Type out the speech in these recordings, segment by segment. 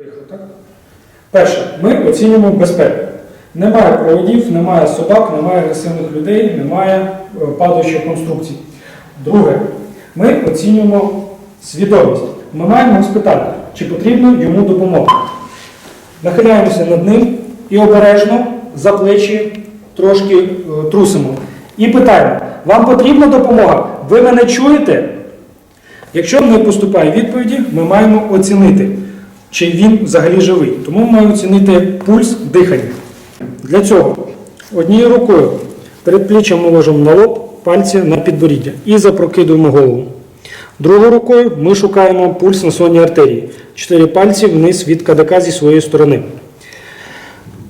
Поїхали, так? Перше, ми оцінюємо безпеку. Немає проводів, немає собак, немає агресивних людей, немає е, падаючих конструкцій. Друге, ми оцінюємо свідомість. Ми маємо спитати, чи потрібно йому допомога. Нахиляємося над ним і обережно за плечі трошки е, трусимо. І питаємо: вам потрібна допомога? Ви мене чуєте? Якщо не поступає відповіді, ми маємо оцінити, чи він взагалі живий. Тому ми маємо оцінити пульс дихання. Для цього однією рукою перед плечем ми ложимо на лоб, пальці на підборіддя і запрокидуємо голову. Другою рукою ми шукаємо пульс на сонній артерії. Чотири пальці вниз від кадака зі своєї сторони.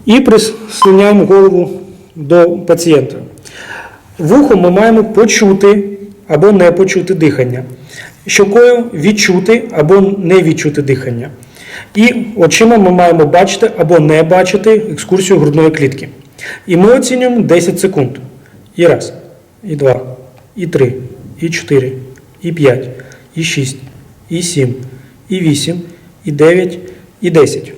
І прислоняємо голову до пацієнта. Вухом ми маємо почути або не почути дихання. Щокою відчути або не відчути дихання. І очима ми маємо бачити або не бачити екскурсію грудної клітки. І ми оцінюємо 10 секунд. І раз, і два, і три, і чотири, і п'ять, і шість, і сім, і вісім, і дев'ять, і десять.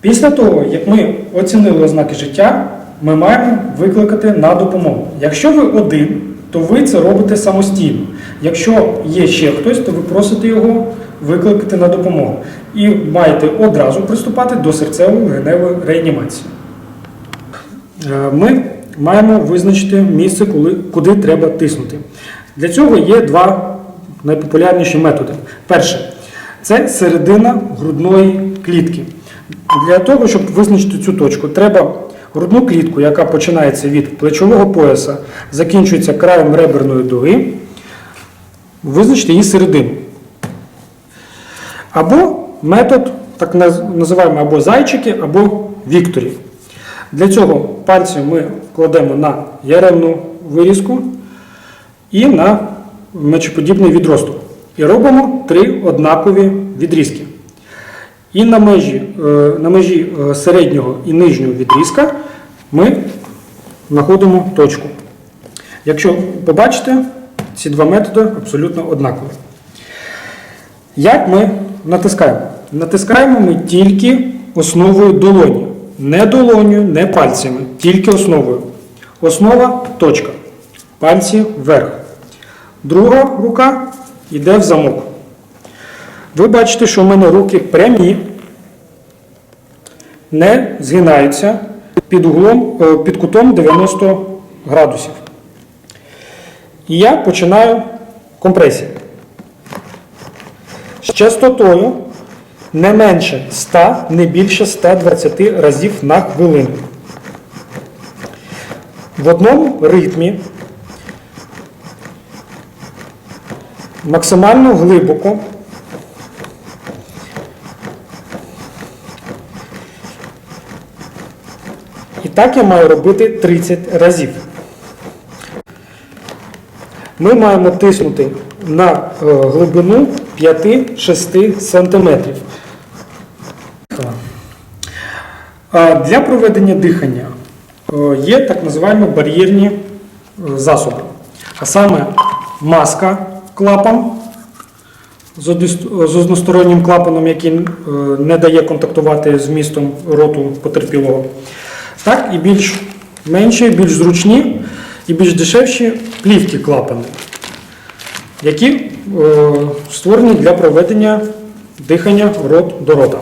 Після того, як ми оцінили ознаки життя, ми маємо викликати на допомогу. Якщо ви один, то ви це робите самостійно. Якщо є ще хтось, то ви просите його викликати на допомогу. І маєте одразу приступати до серцево-легеневої реанімації. Е, Ми маємо визначити місце, куди треба тиснути. Для цього є два найпопулярніші методи. Перше це середина грудної клітки. Для того, щоб визначити цю точку, треба грудну клітку, яка починається від плечового пояса, закінчується краєм реберної дуги, визначити її середину. Або метод, так називаємо або зайчики, або вікторів. Для цього пальці ми кладемо на яремну вирізку і на мечеподібний відросток. І робимо три однакові відрізки. І на межі, е, на межі е, середнього і нижнього відрізка ми знаходимо точку. Якщо побачите, ці два методи абсолютно однакові. Як ми натискаємо? Натискаємо ми тільки основою долоні. Не долоню, не пальцями, тільки основою. Основа точка. Пальці вверх. Друга рука йде в замок. Ви бачите, що в мене руки прямі, не згинаються під, углом, е, під кутом 90 градусів. І я починаю компресію. З частотою не менше 100, не більше 120 разів на хвилину. В одному ритмі максимально глибоко І так я маю робити 30 разів. Ми маємо тиснути на е, глибину 5-6 см. Для проведення дихання е, є так називаємо бар'єрні е, засоби. А саме маска клапан з одностороннім клапаном, який не дає контактувати з містом роту потерпілого. Так, і більш менші, більш зручні і більш дешевші плівки клапани, які е, створені для проведення дихання рот до рота.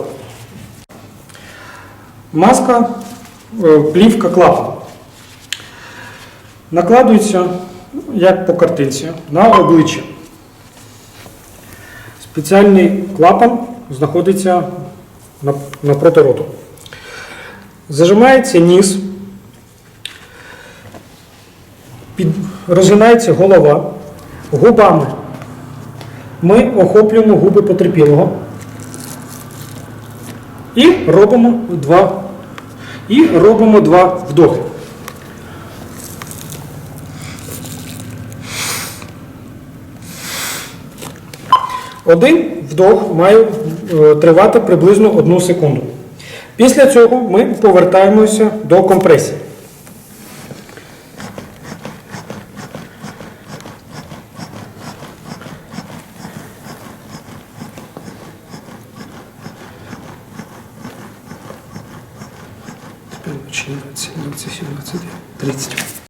Маска, е, плівка клапан. Накладується, як по картинці, на обличчя. Спеціальний клапан знаходиться на- напроти роту. Зажимається ніс, під, розгинається голова, губами. Ми охоплюємо губи потерпілого і робимо два, і робимо два вдохи. Один вдох має е, тривати приблизно одну секунду. Після цього ми повертаємося до компресії. Тепер 20, 20, 17, 30.